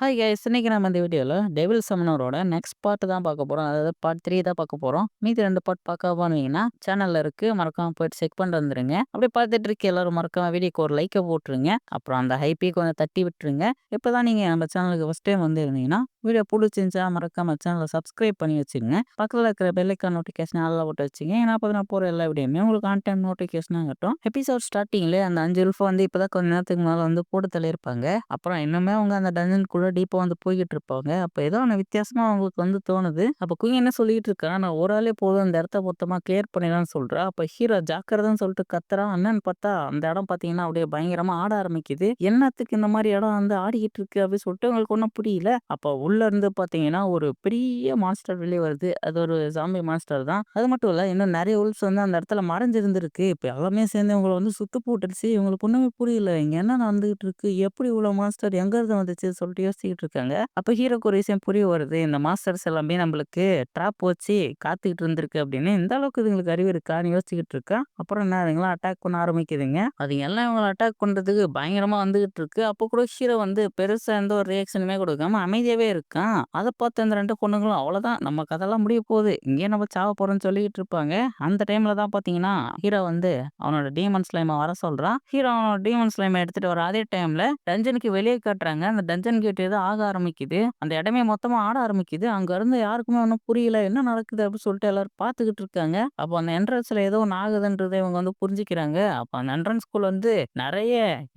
Hi guys இன்னைக்கு நம்ம இந்த வீடியோவில் டெவில் சமனரோட நெக்ஸ்ட் பார்ட் தான் பார்க்க போகிறோம் அதாவது பார்ட் த்ரீ தான் பார்க்க போகிறோம் மீதி ரெண்டு பார்ட் பார்க்க போனீங்கன்னா சேனலில் இருக்குது மறக்காம போயிட்டு செக் பண்ணிட்டு வந்துருங்க. அப்படி பார்த்துட்டு இருக்க எல்லாரும் மறக்காம வீடியோக்கு ஒரு லைக்கை போட்டுருங்க. அப்புறம் அந்த ஹைப்பி கொஞ்சம் தட்டி விட்டுருங்க. இப்போ தான் நீங்கள் நம்ம சேனலுக்கு ஃபஸ்ட் டைம் வந்து இருந்தீங்கன்னா வீடியோ பிடிச்சிருந்துச்சா மறக்காம சேனலை சப்ஸ்கிரைப் பண்ணி வச்சுருங்க பக்கத்தில் இருக்கிற பெல்லைக்கான் நோட்டிஃபிகேஷன் நல்லா விட்டு வச்சுங்க ஏன்னா அப்போ நான் போகிற எல்லா வீடியோமே உங்களுக்கு கான்டென்ட் நோட்டிஃபிகேஷனாக ஆகட்டும் எபிசோட் ஸ்டார்டிங்லேயே அந்த அஞ்சு உல்ஃபை வந்து இப்போ தான் கொஞ்ச நேரத்துக்கு மேலே வந்து போட்டு தள்ளியிருப்பாங்க அப்புறம் இன்னுமே அவங்க அந்த டஞ்சனுக்குள்ள டீப்பாக வந்து போய்கிட்டு இருப்பாங்க. அப்போ ஏதோ ஒன்று வித்தியாசமாக அவங்களுக்கு வந்து தோணுது. அப்போ குயின் என்ன சொல்லிட்டு இருக்கா, "நான் ஒரு ஆளே போதும் அந்த இடத்த மொத்தமாக கிளியர் பண்ணிடலாம்னு" சொல்கிறேன் அப்போ ஹீரோ ஜாக்கிரதான்னு சொல்லிட்டு கத்துறான். என்னன்னு பார்த்தா, அந்த இடம் பார்த்தீங்கன்னா அப்படியே பயங்கரமாக ஆட ஆரம்பிக்குது. "என்னத்துக்கு இந்த மாதிரி இடம் வந்து ஆடிக்கிட்டு இருக்கு?" அப்படின்னு சொல்லிட்டு உங்களுக்கு ஒன்றும் புரியல. அப்போ உள்ள இருந்து பார்த்தீங்கன்னா, ஒரு பெரிய மான்ஸ்டர் வெளிய வருது. அது ஒரு ஜாம்பி மான்ஸ்டர் தான். அது மட்டும் இல்ல, இன்னும் நெறைய உல்ஸ் வந்து அந்த இடத்துல மறைஞ்சிருந்திருக்கு. இப்ப எல்லாமே சேர்ந்து இவங்கள வந்து சுத்து போட்டுருச்சு இவங்களுக்கு ஒண்ணுமே புரியல. இங்க என்ன நடந்துகிட்டு இருக்கு? எப்படி இவ்வளோ மான்ஸ்டர் எங்கருந்து வந்துச்சு? சொல்லிட்டு யோசிச்சுக்கிட்டு இருக்காங்க. அப்ப ஹீரோக்கு ஒரு விஷயம் புரிய வருது. இந்த மாஸ்டர்ஸ் எல்லாமே நம்மளுக்கு ட்ராப் வச்சு காத்துக்கிட்டு இருந்திருக்கு அப்படின்னு. இந்த அளவுக்கு இதுங்களுக்கு அறிவு இருக்கான்னு யோசிச்சுக்கிட்டு இருக்கா. அப்புறம் என்ன அதுங்கலாம் அட்டாக் பண்ண ஆரம்பிக்குதுங்க. அது எல்லாம் இவங்கள அட்டாக் பண்றதுக்கு பயங்கரமா வந்துகிட்டு இருக்கு. அப்போ கூட ஹீரோ வந்து பெருசா எந்த ஒரு ரியாக்ஷனுமே கொடுக்காம அமைதியாவே இருக்கான். அத பார்த்து அந்த 2 பொண்ணுங்களும் அவ்வளோதான் நம்ம கதைலாம் முடிய போகுது. இங்கேயே நம்ம சாவ போறோம்ன்னு சொல்லிக்கிட்டு இருப்பாங்க. அந்த டைம்ல தான் பார்த்தீங்கன்னா, ஹீரோ வந்து அவனோட டீமன் ஸ்லைம வர சொல்றான். ஹீரோ அவனோட டீமன் ஸ்லைம எடுத்துட்டு வர அதே டைம்ல டஞ்சனுக்கு வெளியே காட்டுறாங்க. அந்த டஞ்சன் கேட் ஏதோ ஆக ஆரம்பிக்குது. அந்த இடமே மொத்தமா ஆட ஆரம்பிக்குது. அங்க இருந்து யாருக்குமே ஒண்ணும் புரியல. என்ன நடக்குது அப்படின்னு சொல்லிட்டு எல்லாரும் பார்த்துக்கிட்டு இருக்காங்க. அப்போ அந்த என்ட்ரன்ஸ்ல ஏதோ ஒண்ணு ஆகுதுன்றத இவங்க வந்து புரிஞ்சுக்கிறாங்க. அப்ப அந்த என்ட்ரன்ஸ்குள்ள வந்து நெறைய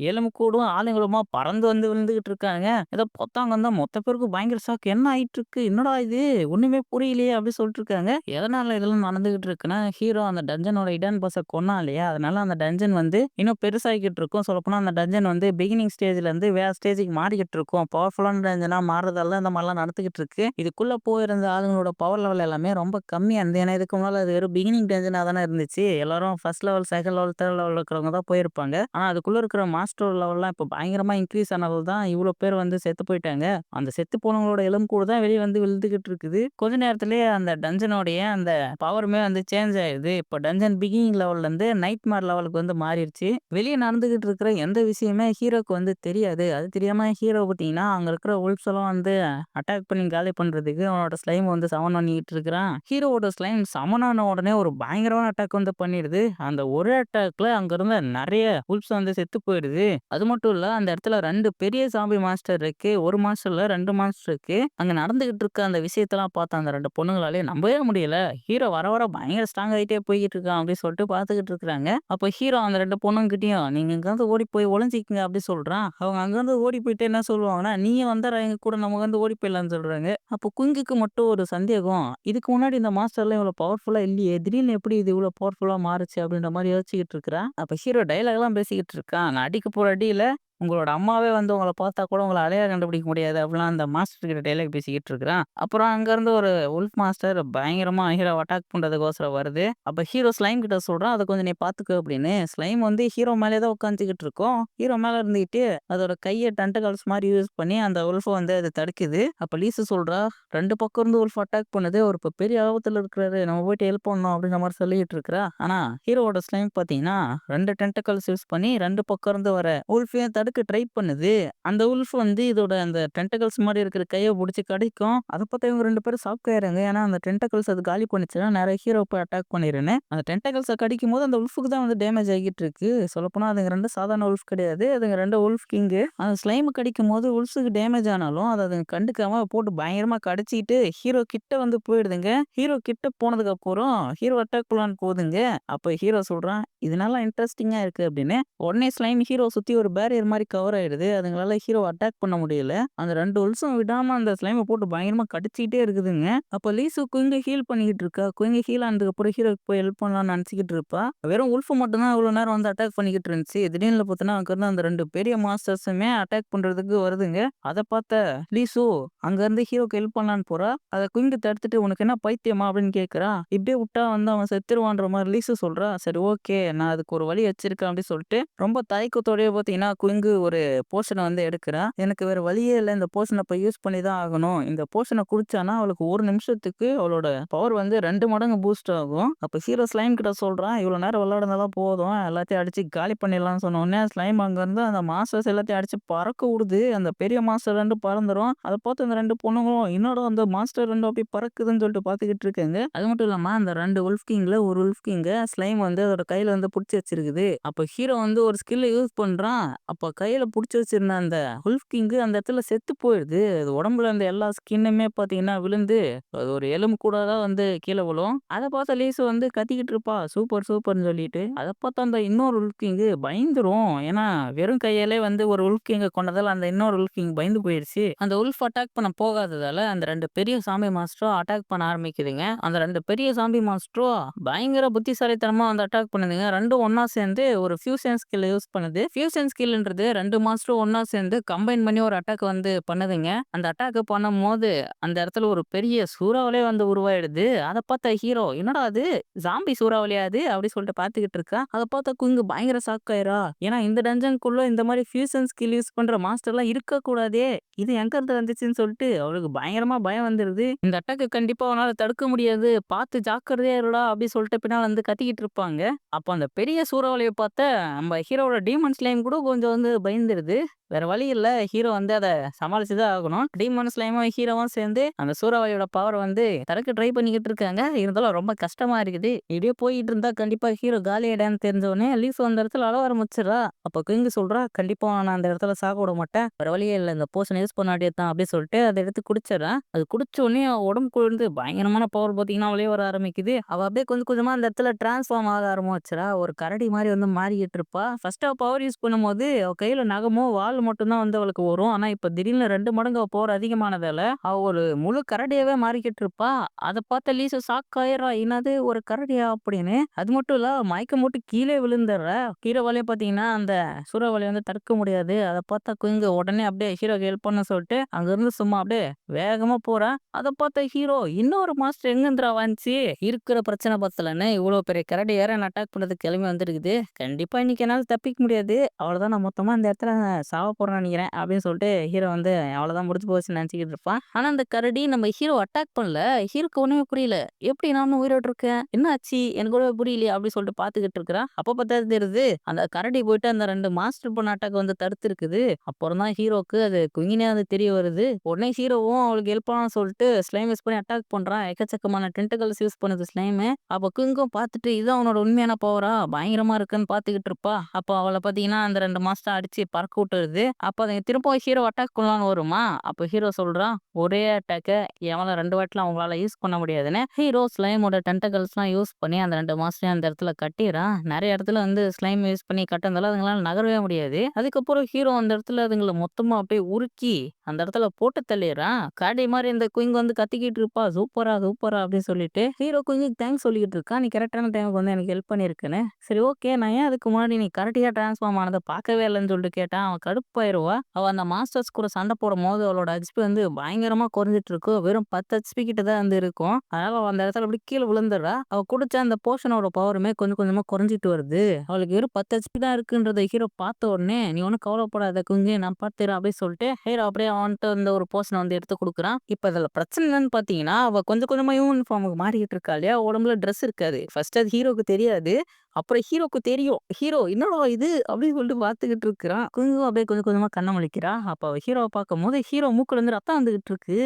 எலும்புக்கூடும் ஆளுங்களுமா பறந்து வந்து விழுந்துகிட்டு இருக்காங்க. ஏதோ பொத்தாங்க வந்தா மொத்த பேருக்கும் பயங்கர ஷாக். என்ன ஆயிட்டு இருக்கு? என்னடா இது? ஒண்ணுமே புரியலையே அப்படி சொல்லிட்டு இருக்காங்க. எதனால இதெல்லாம் நடந்துகிட்டு இருக்குன்னா, ஹீரோ அந்த டஞ்சனோட இடன் பாஸ கொன்னான் இல்லையா? அதனால அந்த டஞ்சன் வந்து இன்னும் பெருசாகிக்கிட்டு இருக்கும். சொல்லப்போனா அந்த டஞ்சன் வந்து பிகினிங் ஸ்டேஜ்ல இருந்து வேற ஸ்டேஜுக்கு மாறிக்கிட்டு இருக்கும். பவர்ஃபுல்லான டஞ்சனா மாறுறதால இந்த மாரிலாம் நடந்துகிட்டு இருக்கு. இதுக்குள்ள போயிருந்த ஆளுங்களோட பவர் லெவல் எல்லாமே ரொம்ப கம்மியா இருந்தது. ஏன்னா இதுக்கு முன்னால அது வெறும் பிகினிங் டஞ்சனா தானே இருந்துச்சு. எல்லாரும் first level, second level, third லெவல்ல இருக்கிறவங்க தான் போயிருப்பாங்க. ஆனா அதுக்குள்ள இருக்கிற மாஸ்டர் லெவல்லாம் இப்ப பயங்கரமா இன்க்ரீஸ் ஆனதால தான் இவ்வளோ பேர் வந்து செத்து போயிட்டாங்க. அந்த செத்து போனவங்களோட எலும்புக்கூடு தான் வெளியே வந்து விழுந்துகிட்டு இருக்குது. கொஞ்ச நேரத்திலேயே அந்த டஞ்சனோடைய அந்த பவருமே வந்து சேஞ்ச் ஆயிடுது. இப்போ டஞ்சன் பிகினிங் லெவல்ல இருந்து நைட்மேர் லெவலுக்கு வந்து மாறிடுச்சு வெளியே நடந்துகிட்டு இருக்கிற எந்த விஷயமே ஹீரோக்கு வந்து தெரியாது. அது தெரியாம ஹீரோ பார்த்தீங்கன்னா, அங்க இருக்கிற வுல்வ்ஸ் எல்லாம் வந்து அட்டாக் பண்ணி காலி பண்றதுக்கு அவனோட ஸ்லைம் வந்து சமன் பண்ணிக்கிட்டு இருக்கிறான். ஹீரோவோட ஸ்லைம் சமன் ஆன உடனே ஒரு பயங்கரமான அட்டாக் வந்து பண்ணிடுது. அந்த ஒரு அட்டாக்ல அங்க இருந்த நெறைய வந்து செத்து போயிடுது. அது மட்டும் இல்ல அந்த இடத்துல ரெண்டு பெரிய சாம்பி மாஸ்டர் இருக்கு. ஒரு மாஸ்டர்ல ரெண்டு மாஸ்டர் இருக்கு. அங்க நடந்துகிட்டு இருக்க அந்த விஷயத்தெல்லாம் பார்த்த அந்த ரெண்டு பொண்ணுங்களாலே நம்பவே முடியல. ஹீரோ வர வர பயங்கர ஸ்ட்ராங் ஆகிட்டே போய்கிட்டு இருக்கான் அப்படின்னு சொல்லிட்டு பார்த்துக்கிட்டு இருக்கிறாங்க அப்போ ஹீரோ அந்த ரெண்டு பொண்ணுங்கிட்டையும் நீங்க எங்கேயாவது ஓடி போய் ஒளிஞ்சிக்கங்க அப்படி சொல்றான். அவங்க அங்கிருந்து ஓடி போயிட்டு என்ன சொல்லுவாங்கன்னா, நீ வந்தார எங்க கூட நமக்கு வந்து ஓடி போயிடலாம்னு சொல்றாங்க. அப்போ குங்குக்கு மட்டும் ஒரு சந்தேகம். இதுக்கு முன்னாடி இந்த மாஸ்டர்லாம் இவ்வளோ பவர்ஃபுல்லா இல்லையே. திடீர்னு எப்படி இது இவ்வளோ பவர்ஃபுல்லா மாறுச்சு அப்படின்ற மாதிரி யோசிச்சுக்கிட்டு இருக்கிறா. அப்ப ஹீரோ டயலாக்லாம் பேசிக்கிட்டு இருக்கான். நான் அடிக்க போற அடியில உங்களோட அம்மாவே வந்து உங்கள பார்த்தா கூட உங்கள அடையாளம் கண்டுபிடிக்க முடியாது. அப்படிலாம் அந்த மாஸ்டர் கிட்ட டைலாக் பேசிக்கிட்டு இருக்கிறான். அப்புறம் அங்கேருந்து ஒரு உல்ஃப் மாஸ்டர் பயங்கரமா ஹீரோ அட்டாக் பண்றதுக்கோசரம் வருது. அப்போ ஹீரோ ஸ்லைம் கிட்ட சொல்றான், அதை கொஞ்சம் நீ பார்த்துக்கோ" அப்படின்னு. ஸ்லைம் வந்து ஹீரோ மேலே தான் உட்காந்துக்கிட்டு இருக்கோம் ஹீரோ மேலே இருந்துகிட்டு அதோட கையை டென்டகல்ஸ் மாதிரி யூஸ் பண்ணி அந்த உல்ஃபை வந்து அது தடுக்குது. அப்போ லீஸு சொல்றா, ரெண்டு பக்கம் இருந்து உல்ஃப் அட்டாக் பண்ணுது. ஒரு இப்போ பெரிய ஆபத்தில் இருக்கிறாரு. நம்ம போயிட்டு ஹெல்ப் பண்ணணும்" அப்படின்ற மாதிரி சொல்லிக்கிட்டு இருக்கிறா. ஆனால் ஹீரோவோட ஸ்லைம் பார்த்தீங்கன்னா, ரெண்டு டென்டகல்ஸ் யூஸ் பண்ணி ரெண்டு பக்கம் இருந்து வர உல்ஃபையும் தடு தடுக்க ட்ரை பண்ணுது. அந்த உல்ஃப் வந்து இதோட அந்த டென்டகல்ஸ் மாதிரி இருக்கிற கையை பிடிச்சி கடிக்கும். அதை பார்த்து இவங்க ரெண்டு பேரும் ஷாக் ஏன்னா அந்த டென்டகல்ஸ் அது காலி பண்ணிச்சுன்னா நிறைய ஹீரோ போய் அட்டாக் பண்ணிடுறேன் அந்த டென்டகல்ஸ கடிக்கும்போது அந்த உல்ஃபுக்கு தான் வந்து டேமேஜ் ஆகிட்டு இருக்கு. சொல்லப்போனால் அதுங்க ரெண்டு சாதாரண உல்ஃப் கிடையாது. அதுங்க ரெண்டு உல்ஃப் கிங்கு. அந்த ஸ்லைம் கடிக்கும்போது உல்ஃபுக்கு டேமேஜ் ஆனாலும் அதை அதுங்க கண்டுக்காம போட்டு பயங்கரமாக கடிச்சிட்டு ஹீரோ கிட்ட வந்து போயிடுதுங்க. ஹீரோ கிட்ட போனதுக்கு அப்புறம் ஹீரோ அட்டாக் பண்ணலான்னு போகுதுங்க. அப்போ ஹீரோ சொல்கிறான் இதனால இன்ட்ரெஸ்டிங்காக இருக்குது அப்படின்னு. உடனே ஸ்லைம் ஹீரோ சுற்றி ஒரு பேரியர் மாதிரி மாதிரி கவர் ஆயிடுது. அதுங்களால ஹீரோ அட்டாக் பண்ண முடியல. அந்த 2 வுல்வ்ஸும் விடாம அந்த ஸ்லைமை போட்டு பயங்கரமா கடிச்சிக்கிட்டே இருக்குதுங்க. அப்ப லீசு குயிங்க ஹீல் பண்ணிக்கிட்டு இருக்கா. குயிங்க ஹீல் ஆனதுக்கு அப்புறம் ஹீரோக்கு போய் ஹெல்ப் பண்ணலாம்னு நினைச்சிக்கிட்டு இருப்பா. வெறும் உல்ஃபு மட்டும் தான் இவ்வளோ நேரம் வந்து அட்டாக் பண்ணிக்கிட்டு இருந்துச்சு. திடீர்னு பார்த்தோன்னா அங்க இருந்து அந்த ரெண்டு பெரிய மாஸ்டர்ஸுமே அட்டாக் பண்றதுக்கு வருதுங்க. அதை பார்த்த லீசு அங்க இருந்து ஹீரோக்கு ஹெல்ப் பண்ணலான்னு போறா. அதை குயிங்க தடுத்துட்டு, "உனக்கு என்ன பைத்தியமா?" அப்படின்னு கேட்கிறா. இப்படியே விட்டா வந்து அவன் செத்துருவான்ற மாதிரி லீசு சொல்றா. சரி ஓகே நான் அதுக்கு ஒரு வழி வச்சிருக்கேன் அப்படின்னு சொல்லிட்டு ரொம்ப தயக்கத்தோடய பார்த்தீங்கன்னா, குயிங்கு குங்கு ஒரு போர்ஷனை வந்து எடுக்கிறேன் எனக்கு வேற வழியே இல்லை. இந்த போர்ஷனை இப்போ யூஸ் பண்ணி தான் ஆகணும். இந்த போர்ஷனை குடிச்சானா அவளுக்கு ஒரு நிமிஷத்துக்கு அவளோட பவர் வந்து ரெண்டு மடங்கு பூஸ்ட் ஆகும். அப்போ ஹீரோ ஸ்லைம் கிட்ட சொல்கிறான் இவ்வளோ நேரம் விளையாடுனதெல்லாம் போதும். எல்லாத்தையும் அடிச்சு காலி பண்ணிடலாம்னு சொன்னோடனே ஸ்லைம் அங்கேருந்து அந்த மாஸ்டர்ஸ் எல்லாத்தையும் அடிச்சு பறக்க விடுது அந்த பெரிய மாஸ்டர் ரெண்டு பறந்துடும் அதை பார்த்து அந்த ரெண்டு பொண்ணுங்களும் என்னோட அந்த மாஸ்டர் ரெண்டு அப்படி பறக்குதுன்னு சொல்லிட்டு பார்த்துக்கிட்டு இருக்காங்க. அது மட்டும் இல்லாமல் அந்த ரெண்டு உல்ஃப் கிங்கில் ஒரு உல்ஃப்கிங்க ஸ்லைம் வந்து அதோட கையில் வந்து பிடிச்சி வச்சிருக்குது. அப்போ ஹீரோ வந்து ஒரு ஸ்கில்லை யூஸ் பண்ணுறான் அப்போ கையில் பிடிச்சி வச்சிருந்த அந்த உல்ஃப் கிங்கு அந்த இடத்துல செத்து போயிடுது அது உடம்புல அந்த எல்லா ஸ்கின்னுமே பார்த்தீங்கன்னா விழுந்து அது ஒரு எலும்பு கூட தான் வந்து கீழே விழும். அதை பார்த்த லீசு வந்து கத்திக்கிட்டு இருப்பா சூப்பர் சூப்பர்னு சொல்லிட்டு. அதை பார்த்தா அந்த இன்னொரு உல்ஃப் பயந்துரும். ஏன்னா வெறும் கையாலே வந்து ஒரு உல்கிங்கை கொண்டதால் அந்த இன்னொரு உல்கிங் பயந்து போயிடுச்சு அந்த உல்ஃப் அட்டாக் பண்ண போகாததால அந்த ரெண்டு பெரிய சாமி மாஸ்டரும் அட்டாக் பண்ண ஆரம்பிக்குதுங்க. அந்த ரெண்டு பெரிய சாம்பி மாஸ்டரும் பயங்கர புத்திசாலித்தனமா வந்து அட்டாக் பண்ணுதுங்க. ரெண்டும் ஒன்னா சேர்ந்து ஒரு ஃபியூசன் ஸ்கில் யூஸ் பண்ணுது. ஃபியூசன் ஸ்கில்ன்றது ரெண்டு மாஸ்டரும் ஒன்னா சேர்ந்து கம்பைன் பண்ணி ஒரு அட்டாக் வந்து பண்ணுதுங்க. அந்த அட்டாக் பண்ணும் போது அந்த இடத்துல ஒரு பெரிய சூறாவளியே வந்து உருவாயிடுது. அதை பார்த்த ஹீரோ என்னடா அது ஜாம்பி சூறாவளியாது அப்படி சொல்லிட்டு பார்த்துக்கிட்டு இருக்கா. அதை பார்த்தா குங்கு பயங்கர சாக்காயிரா ஏன்னா இந்த டஞ்சனுக்குள்ள இந்த மாதிரி ஃபியூசன் ஸ்கில் யூஸ் பண்ற மாஸ்டர்லாம் இருக்க கூடாதே இது எங்க இருந்து வந்துச்சுன்னு சொல்லிட்டு அவளுக்கு பயங்கரமா பயம் வந்துருது. இந்த அட்டாக்கு கண்டிப்பா அவனால தடுக்க முடியாது. பார்த்து ஜாக்கிரதையா இருடா அப்படின்னு சொல்லிட்டு பின்னால் வந்து கத்திக்கிட்டு இருப்பாங்க. அப்போ அந்த பெரிய சூறாவளியை பார்த்த நம்ம ஹீரோவோட டீமன்ஸ் கூட கொஞ்சம் வந்து பயந்துருது. வேற வழி இல்ல. ஹீரோ வந்து அதை சமாளிச்சுதான் ஆகணும். டீமன் ஸ்லைமும் ஹீரோவும் சேர்ந்து அந்த சூறாவளியோட பவர் வந்து தரக்கு ட்ரை பண்ணிக்கிட்டு இருக்காங்க. இருந்தாலும் ரொம்ப கஷ்டமா இருக்குது. இப்படியே போயிட்டு இருந்தா கண்டிப்பா ஹீரோ காலி இடம் தெரிஞ்சவொடனே லீஸ் அந்த இடத்துல அளவு ஆரம்பிச்சிடறா. அப்ப கிங்கு சொல்றா கண்டிப்பா நான் அந்த இடத்துல சாக விட மாட்டேன். வேற வழியே இல்லை. இந்த போஷன் யூஸ் பண்ணாட்டியே தான். அப்படின்னு சொல்லிட்டு அதை எடுத்து குடிச்சிடறான் அது குடிச்ச உடனே உடம்புக்கு வந்து பயங்கரமான பவர் பார்த்தீங்கன்னா அவளே வர ஆரம்பிக்குது. அவ அப்படியே கொஞ்சம் கொஞ்சமா அந்த இடத்துல டிரான்ஸ்ஃபார்ம் ஆக ஆரம்பிச்சிடா ஒரு கரடி மாதிரி வந்து மாறிக்கிட்டு இருப்பா. ஃபர்ஸ்ட் அவ பவர் யூஸ் பண்ணும்போது அவ கையில நகமோ வால் மட்டும் தான் வந்து அவளுக்கு வரும். ஆனால் இப்போ திடீர்னு ரெண்டு மடங்கு போர் பவர் அதிகமானதால அவ ஒரு முழு கரடியாவே மாறிக்கிட்டு இருப்பா. அதை பார்த்த லீசு சாக்காயிரா என்னது ஒரு கரடியா அப்படின்னு. அது மட்டும் இல்ல மயக்கம் மட்டும் கீழே விழுந்துடுற. கீரை வழியை பார்த்தீங்கன்னா அந்த சூறாவளி வந்து தடுக்க முடியாது. அதை பார்த்தா குங்க உடனே அப்படியே ஹீரோக்கு ஹெல்ப் பண்ண சொல்லிட்டு அங்கிருந்து சும்மா அப்படியே வேகமா போறேன் அதை பார்த்த ஹீரோ இன்னொரு மாஸ்டர் எங்கிருந்துரா வந்துச்சு? இருக்கிற பிரச்சனை பத்தலன்னு இவ்வளவு பெரிய கரடி ஏற அட்டாக் பண்றதுக்கு கிளம்பி வந்துருக்குது. கண்டிப்பா இன்னைக்கு என்னால தப்பிக்க முடியாது. அவ்வளவுதான் நான் மொத்தமா இந்த இடத்துல சாவ போகிறேன் நினைக்கிறேன் அப்படின்னு சொல்லிட்டு ஹீரோ வந்து அவ்வளோதான் முடிச்சு போச்சுன்னு நினச்சிக்கிட்டு இருப்பான். ஆனால் அந்த கரடி நம்ம ஹீரோ அட்டாக் பண்ணல. ஹீரோக்கு ஒன்றுமே புரியல. எப்படி நான் உயிரோடு இருக்கேன்? என்ன ஆச்சு எனக்கு கூட புரியலையே அப்படின்னு சொல்லிட்டு பார்த்துக்கிட்டு இருக்கிறா அப்போ பார்த்தா தெரியுது அந்த கரடி போயிட்டு அந்த ரெண்டு மாஸ்டர் பொண்ணு அட்டாக் வந்து தடுத்து இருக்குது அப்புறம் தான் ஹீரோக்கு அது குங்கினே வந்து தெரிய வருது. உடனே ஹீரோவும் அவளுக்கு ஹெல்ப் பண்ண சொல்லிட்டு ஸ்லைம் யூஸ் பண்ணி அட்டாக் பண்ணுறான் எக்கச்சக்கமான டென்டகல்ஸ் யூஸ் பண்ணுது ஸ்லைமு அப்போ குங்கும் பார்த்துட்டு இது அவனோட உண்மையான பவரா பயங்கரமா இருக்குன்னு பார்த்துக்கிட்டு இருப்பா. அப்போ அவளை பார்த்தீங்கன்னா அந்த ரெண்டு மாஸ்டர் அடிச்சு பறக்க விட்டுருது. அப்போ அதை திரும்ப ஹீரோ அட்டாக் பண்ணலான்னு வருமா? அப்போ ஹீரோ சொல்றான் ஒரே அட்டாக்கை எவன ரெண்டு வாட்டிலாம் அவங்களால யூஸ் பண்ண முடியாதுன்னு. ஹீரோ ஸ்லைமோட டென்டகல்ஸ்லாம் யூஸ் பண்ணி அந்த ரெண்டு மாஸ்டரையும் அந்த இடத்துல கட்டிடுறான். நிறைய இடத்துல வந்து ஸ்லைம் யூஸ் பண்ணி கட்டினதால அதுங்களால நகரவே முடியாது. அதுக்கப்புறம் ஹீரோ அந்த இடத்துல அதுங்களை மொத்தமா அப்படியே உருக்கி அந்த இடத்துல போட்டு தள்ளிடுறான். காடி மாதிரி இந்த குயிங் வந்து கத்திக்கிட்டு இருப்பா சூப்பரா சூப்பரா அப்படின்னு சொல்லிட்டு ஹீரோ குயிங்க்கு தேங்க்ஸ் சொல்லிக்கிட்டு இருக்கா நீ கரெக்டான டைமுக்கு வந்து எனக்கு ஹெல்ப் பண்ணியிருக்குன்னு சரி ஓகே நான் ஏன் அதுக்கு முன்னாடி நீ கரெக்டாக டிரான்ஸ்ஃபார்ம் ஆனதை பார்க்கவே இல்லைன்னு சொல்லிட்டு கேட்டான். அவன் கடுப்பு போயிடுவா அவள் அந்த மாஸ்டர்ஸ் கூட சண்டை போடும் போது அவளோட ஹெச்பி வந்து பயங்கரமா குறைஞ்சிட்டு இருக்கும் வெறும் பத்து ஹெச்பி கிட்ட தான் வந்து இருக்கும். அதனால அவள் அந்த இடத்துல அப்படி கீழே விழுந்துடுறா. அவள் குடிச்ச அந்த போர்ஷனோட பவருமே கொஞ்சம் கொஞ்சமா குறைஞ்சிட்டு வருது. அவளுக்கு வெறும் பத்து ஹெச்பி தான் இருக்குன்றத ஹீரோ பார்த்த உடனே நீ ஒன்றும் கவலைப்படாத குஞ்சு நான் பார்த்துறேன் அப்படின்னு சொல்லிட்டு ஹீரோ அப்படியே அவன்ட்டு அந்த ஒரு போர்ஷனை வந்து எடுத்து கொடுக்குறான். இப்போ இதில் பிரச்சனை என்னன்னு பார்த்தீங்கன்னா அவள் கொஞ்சம் கொஞ்சமா யூனிஃபார்முக்கு மாறிக்கிட்டு இருக்கா இல்லையா? உடம்புல ட்ரெஸ் இருக்காது. ஃபர்ஸ்ட் அது ஹீரோக்கு தெரியாது. அப்புறம் ஹீரோக்கு தெரியும். ஹீரோ என்னடா இது? அப்படின்னு சொல்லிட்டு பார்த்துக்கிட்டு இருக்கிறான். குங்கும் அப்படியே கொஞ்சம் கொஞ்சமா கண்ணை முழிக்கிறா. அப்போ அவள் ஹீரோவை பார்க்கும் போது ஹீரோ மூக்குல இருந்து ரத்தம் வந்துக்கிட்டு இருக்கு.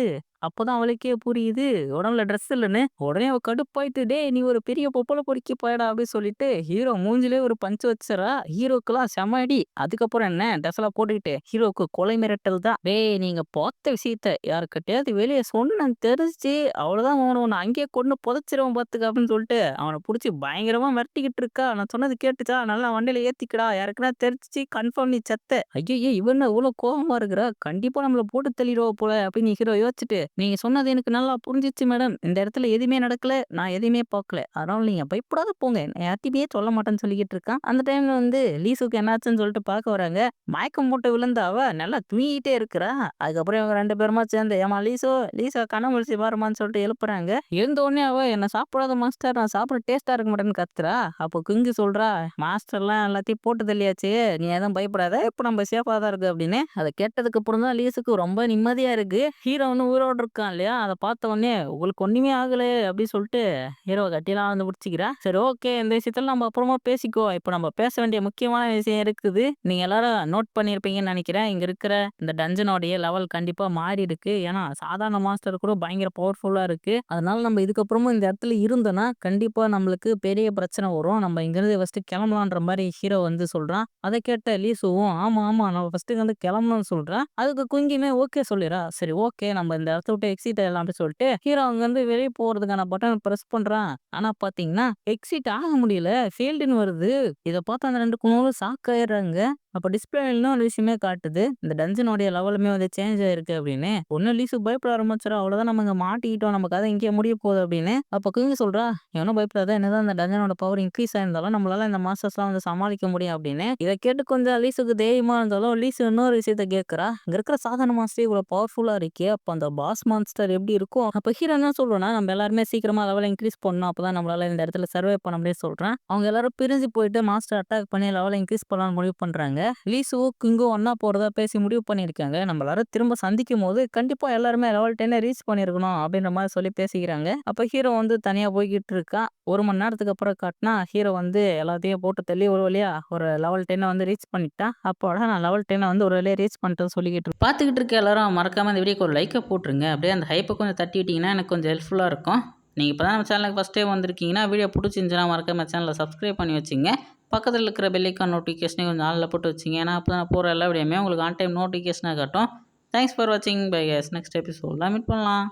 அப்போதான் அவளுக்கே புரியுது. உடம்புல ட்ரெஸ் இல்லைன்னு உடனே அவ கடுப்பாயிட்டு டேய் நீ ஒரு பெரிய பொப்பள பொறுக்கி போயடா அப்படின்னு சொல்லிட்டு ஹீரோ மூஞ்சிலே ஒரு பஞ்சு வச்சிடறா ஹீரோக்கெல்லாம் செம அடி அதுக்கப்புறம் என்ன? ட்ரெஸ் எல்லாம் போட்டுக்கிட்டு ஹீரோக்கு கொலை மிரட்டல் தான். டேய் நீங்க பார்த்த விஷயத்த யாருக்கிட்டயாவது வெளியே சொன்னு தெரிஞ்சு அவ்வளவுதான் அவனை உன்னை அங்கேயே கொண்டு புதைச்சிருவன் பார்த்துக்க அப்படின்னு சொல்லிட்டு அவனை பிடிச்சி பயங்கரமா மிரட்டிக்கிட்டு இருக்கா. நான் சொன்னது கேட்டுச்சா? நல்லா வண்டியில ஏத்திக்கடா. யாருக்குன்னா தெரிஞ்சு கன்ஃபார்ம் நீ செத்த. ஐயோ இவன் இவ்வளவு கோபமா இருக்கிறா? கண்டிப்பா நம்மள போட்டு தள்ளிடுவா போல அப்படின்னு ஹீரோ யோசிச்சுட்டு நீங்க சொன்னது எனக்கு நல்லா புரிஞ்சிச்சு மேடம். இந்த இடத்துல எதுவுமே நடக்கல. நான் எதையுமே பார்க்கல. அதனால நீங்க பயப்படாத போங்க. நான் யார்ட்டயுமே சொல்ல மாட்டேன்னு சொல்லிக்கிட்டு இருக்கான். அந்த டைம்ல வந்து லீசுக்கு என்னாச்சுன்னு சொல்லிட்டு பார்க்க வராங்க. மயக்கம் போட்டு விழுந்த அவ நல்லா தூங்கிட்டே இருக்கிறா. அதுக்கப்புறம் இவங்க ரெண்டு பேருமா சேர்ந்து ஏம்மா லீசோ லீசா கண்ண பாருமான்னு சொல்லிட்டு எழுப்புறாங்க. எழுந்த உடனே அவ என்ன சாப்பிடாத மாஸ்டர். நான் சாப்பிட டேஸ்ட்டாக இருக்க மாட்டேன்னு கத்துறா. அப்போ குங்கு சொல்றா, மாஸ்டர்லாம் எல்லாத்தையும் போட்டு தள்ளியாச்சு. நீ எதுவும் பயப்படாத. இப்ப நம்ம சேஃபா தான் இருக்கு அப்படின்னு. அதை கேட்டதுக்கு அப்புறம் தான் லீசுக்கு ரொம்ப நிம்மதியா இருக்கு. ஹீரோ ஊரோட இருக்கான் இல்லையா? அதை பார்த்த உடனே உங்களுக்கு ஒண்ணுமே ஆகலை அப்படின்னு சொல்லிட்டு ஹீரோ கட்டிலாம் வந்து பிடிச்சிக்கிறா சரி ஓகே இந்த விஷயத்துல நம்ம அப்புறமா பேசிக்கோ இப்போ நம்ம பேச வேண்டிய முக்கியமான விஷயம் இருக்குது. நீங்க எல்லாரும் நோட் பண்ணியிருப்பீங்கன்னு நினைக்கிறேன். இங்க இருக்கிற இந்த டஞ்சனோடைய லெவல் கண்டிப்பா மாறி இருக்கு. ஏன்னா சாதாரண மாஸ்டர் கூட பயங்கர பவர்ஃபுல்லா இருக்கு. அதனால நம்ம இதுக்கப்புறமும் இந்த இடத்துல இருந்தோம்னா கண்டிப்பா நம்மளுக்கு பெரிய பிரச்சனை வரும். நம்ம இங்கிருந்து ஃபர்ஸ்ட் கிளம்பலான்ற மாதிரி ஹீரோ வந்து சொல்றான். அதை கேட்ட லீசுவும் ஆமா ஆமா நம்ம ஃபர்ஸ்ட் வந்து கிளம்பணும்னு சொல்றா. அதுக்கு குங்கிமே ஓகே சொல்லிடுறா. சரி ஓகே நம்ம இந்த இடத்த விட்டு எக்ஸிட் ஆகலாம்னு அப்படின்னு சொல்லிட்டு ஹீரோ அங்கிருந்து வெளியே போறதுக்கான பட்டன் பிரஸ் பண்றான். ஆனா பாத்தீங்கன்னா எக்ஸிட் ஆக முடியல. ஃபீல்டுன்னு வருது. இதை பார்த்து அந்த ரெண்டு குணங்களும் ஷாக் ஆயிடுறாங்க. அப்போ டிஸ்பிளேல இன்னொரு விஷயமே காட்டுது. இந்த டஞ்சனுடைய லெவலுமே வந்து சேஞ்ச் ஆயிருக்கு அப்படின்னு. ஒன்னும் லீசு பயப்பட ஆரம்பிச்சிடும் அவ்வளவுதான் நம்ம இங்க மாட்டிக்கிட்டோம். நம்ம கதை இங்கே முடிய போகுது அப்படின்னு. அப்போ குங்கி சொல்றா, எவனும் பயப்படாத. என்னதான் இந்த டஞ்சனோட பவர் இன்க்ரீஸ் ஆயிருந்தாலும் நம்மளால இந்த மாஸ்டர்ஸ்லாம் வந்து சமாளிக்க முடியும்" அப்படின்னு. இதை கேட்டு கொஞ்சம் லீசுக்கு தைரியமா இருந்தாலும் லீசு இன்னொரு விஷயத்த கேட்குறா இங்க இருக்கிற சாதாரண மாஸ்டர் இவ்வளவு பவர்ஃபுல்லா இருக்கே. அப்ப அந்த பாஸ் மாஸ்டர் எப்படி இருக்கும்? அப்ப ஹீரோ என்ன சொல்றோம்னா நம்ம எல்லாருமே சீக்கிரமா லெவல இன்க்ரீஸ் பண்ணணும். அப்பதான் நம்மளால இந்த இடத்துல சர்வே பண்ண முடியும் சொல்றேன் அவங்க எல்லாரும் பிரிஞ்சு போயிட்டு மாஸ்டர் அட்டாக் பண்ணி லெவல இன்க்ரீஸ் பண்ணலாம்னு முடிவு பண்றாங்க. லீசுவோ கிங்கோ ஒன்றா போகிறதா பேசி முடிவு பண்ணியிருக்காங்க. நம்மளால திரும்ப சந்திக்கும் போது கண்டிப்பாக எல்லாருமே லெவல் 10 ரீச் பண்ணியிருக்கணும் அப்படின்ற மாதிரி சொல்லி பேசிக்கிறாங்க. அப்போ ஹீரோ வந்து தனியாக போய்கிட்டு இருக்கா ஒரு மணி நேரத்துக்கு அப்புறம் காட்டினா ஹீரோ வந்து எல்லாத்தையும் போட்டு தள்ளி ஒரு வழியா ஒரு லெவல் 10 வந்து ரீச் பண்ணிட்டான். அப்போட நான் லெவல் 10 வந்து ஒரு வழியாக ரீச் பண்ணிட்டேன்னு சொல்லிக்கிட்டு இருக்கு. பார்த்துக்கிட்டு இருக்க எல்லாரும் மறக்காம இந்த வீடியோக்கு ஒரு லைக்கை போட்டுருங்க. அப்படியே அந்த ஹைப்பை கொஞ்சம் தட்டி விட்டிங்கன்னா எனக்கு கொஞ்சம் ஹெல்ப்ஃபுல்லாக இருக்கும். நீங்கள் இப்போ தான் நம்ம சேனலுக்கு ஃபஸ்ட் டைம் வந்திருக்கீங்கன்னா வீடியோ பிடிச்சிருந்துச்சுன்னா மறக்காம சேனலை சப்ஸ்கிரைப் பண்ணி வச்சுங்க. பக்கத்தில் இருக்கிற பெல் ஐக்கான் நோட்டிஃபிகேஷனையும் கொஞ்சம் நாளில் போட்டு வச்சிங்க. ஏன்னா அப்போ நான் போகிற எல்லா விடையுமே உங்களுக்கு ஆன் டைம் நோட்டிஃபிகேஷனாக காட்டும். தேங்க்ஸ் ஃபார் வாட்சிங் பை கேஸ் நெக்ஸ்ட் எபிசோடில் மீட் பண்ணலாம்.